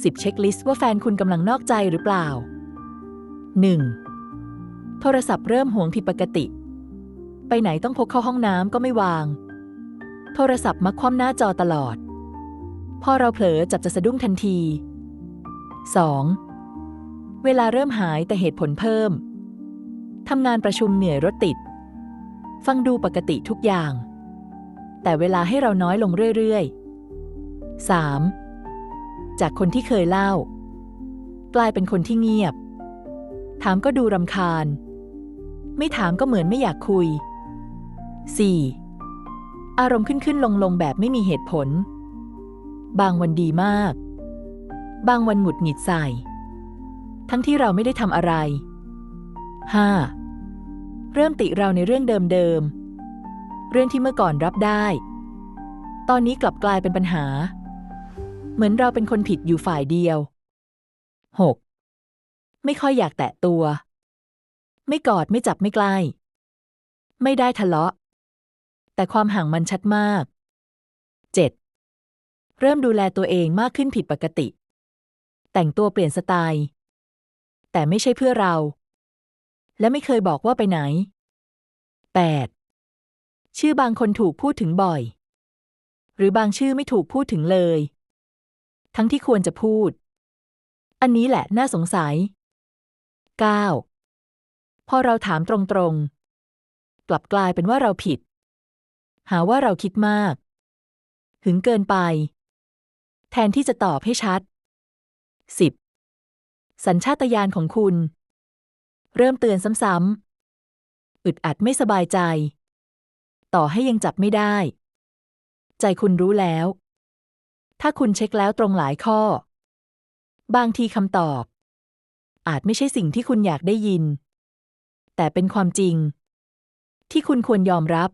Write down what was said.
10 เช็คลิสต์ว่าแฟนคุณกำลังนอกใจหรือเปล่า 1. โทรศัพท์เริ่มห่วงผิดปกติ ไปไหนต้องพกเข้าห้องน้ำก็ไม่วาง โทรศัพท์มักคว่ำหน้าจอตลอด พอเราเผลอจับจะสะดุ้งทันที 2. เวลาเริ่มหายแต่เหตุผลเพิ่ม ทำงานประชุมเหนื่อยรถติด ฟังดูปกติทุกอย่าง แต่เวลาให้เราน้อยลงเรื่อยๆ 3. จากคนที่เคยเล่า กลายเป็นคนที่เงียบ ถามก็ดูรำคาญ ไม่ถามก็เหมือนไม่อยากคุย 4. อารมณ์ขึ้นขึ้นลงลงแบบไม่มีเหตุผล บางวันดีมาก บางวันหงุดหงิดใส่ ทั้งที่เราไม่ได้ทำอะไร 5. เริ่มติเราในเรื่องเดิมๆเรื่องที่เมื่อก่อนรับได้ ตอนนี้กลับกลายเป็นปัญหา เหมือนเราเป็นคนผิดอยู่ฝ่ายเดียว 6. ไม่ค่อยอยากแตะตัว ไม่กอดไม่จับไม่ใกล้ ไม่ได้ทะเลาะ แต่ความห่างมันชัดมาก 7. เริ่มดูแลตัวเองมากขึ้นผิดปกติ แต่งตัวเปลี่ยนสไตล์ แต่ไม่ใช่เพื่อเรา และไม่เคยบอกว่าไปไหน 8. ชื่อบางคนถูกพูดถึงบ่อย หรือบางชื่อไม่ถูกพูดถึงเลย ทั้งที่ควรจะพูด อันนี้แหละน่าสงสัย 9. พอเราถามตรงๆ กลับกลายเป็นว่าเราผิด หาว่าเราคิดมาก หึงเกินไป แทนที่จะตอบให้ชัด 10. สัญชาตญาณของคุณ เริ่มเตือนซ้ำๆ อึดอัดไม่สบายใจ ต่อให้ยังจับไม่ได้ ใจคุณรู้แล้ว ถ้าคุณเช็คแล้วตรงหลายข้อ บางทีคำตอบ อาจไม่ใช่สิ่งที่คุณอยากได้ยิน แต่เป็นความจริง ที่คุณควรยอมรับ